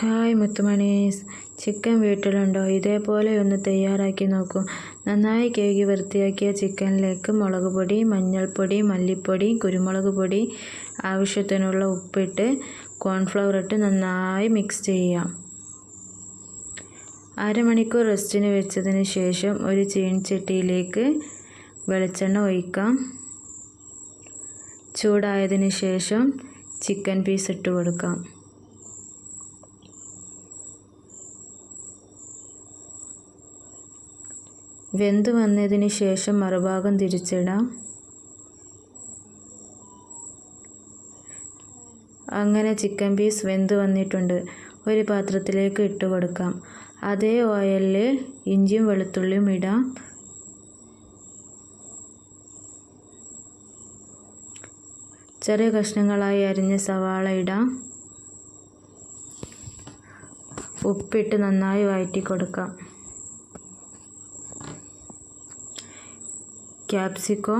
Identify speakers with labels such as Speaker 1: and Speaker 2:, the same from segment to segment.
Speaker 1: Hi മുത്തുമണീസ്. Chicken വീട്ടിലുണ്ടോ? ഇതേപോലെ ഒന്ന് തയ്യാറാക്കി നോക്കൂ. നന്നായി കേകി വൃത്തിയാക്കിയ ചിക്കനിലേക്ക് മുളക് പൊടി മഞ്ഞൾപ്പൊടി മല്ലിപ്പൊടി കുരുമുളക് പൊടി ആവശ്യത്തിനുള്ള ഉപ്പിട്ട് കോൺഫ്ലവർ ഇട്ട് നന്നായി മിക്സ് ചെയ്യാം. അരമണിക്കൂർ റെസ്റ്റിന് വെച്ചതിന് ശേഷം ഒരു ചീൻചട്ടിയിലേക്ക് വെളിച്ചെണ്ണ ഒഴിക്കാം. ചൂടായതിന് ശേഷം ചിക്കൻ പീസ് ഇട്ട് കൊടുക്കാം. വെന്ത് വന്നതിന് ശേഷം മറുഭാഗം തിരിച്ചിടാം. അങ്ങനെ ചിക്കൻ പീസ് വെന്ത് വന്നിട്ടുണ്ട്. ഒരു പാത്രത്തിലേക്ക് ഇട്ട് കൊടുക്കാം. അതേ ഓയിലിൽ ഇഞ്ചിയും വെളുത്തുള്ളിയും ഇടാം. ചെറിയ കഷ്ണങ്ങളായി അരിഞ്ഞ സവാള ഇടാം. ഉപ്പിട്ട് നന്നായി വഴറ്റി കൊടുക്കാം. ക്യാപ്സിക്കോ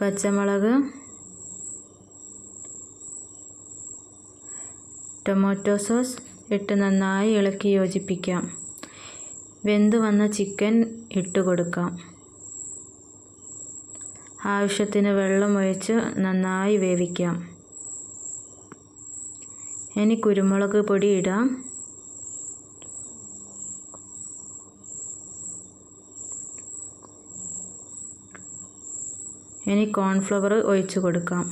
Speaker 1: പച്ചമുളക് ടൊമാറ്റോ സോസ് ഇട്ട് നന്നായി ഇളക്കി യോജിപ്പിക്കാം. വെന്ത് വന്ന ചിക്കൻ ഇട്ട് കൊടുക്കാം. ആവശ്യത്തിന് വെള്ളം ഒഴിച്ച് നന്നായി വേവിക്കാം. ഇനി കുരുമുളക് പൊടി ഇടാം. ഇനി കോൺഫ്ലവർ ഒഴിച്ചു കൊടുക്കാം.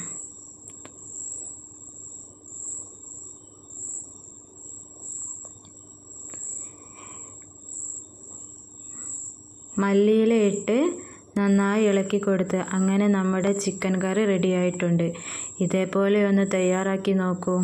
Speaker 1: മല്ലിയില ഇട്ട് നന്നായി ഇളക്കി കൊടുത്ത് അങ്ങനെ നമ്മുടെ ചിക്കൻ കറി റെഡിയായിട്ടുണ്ട് ഇതേപോലെ ഒന്ന് തയ്യാറാക്കി നോക്കൂ.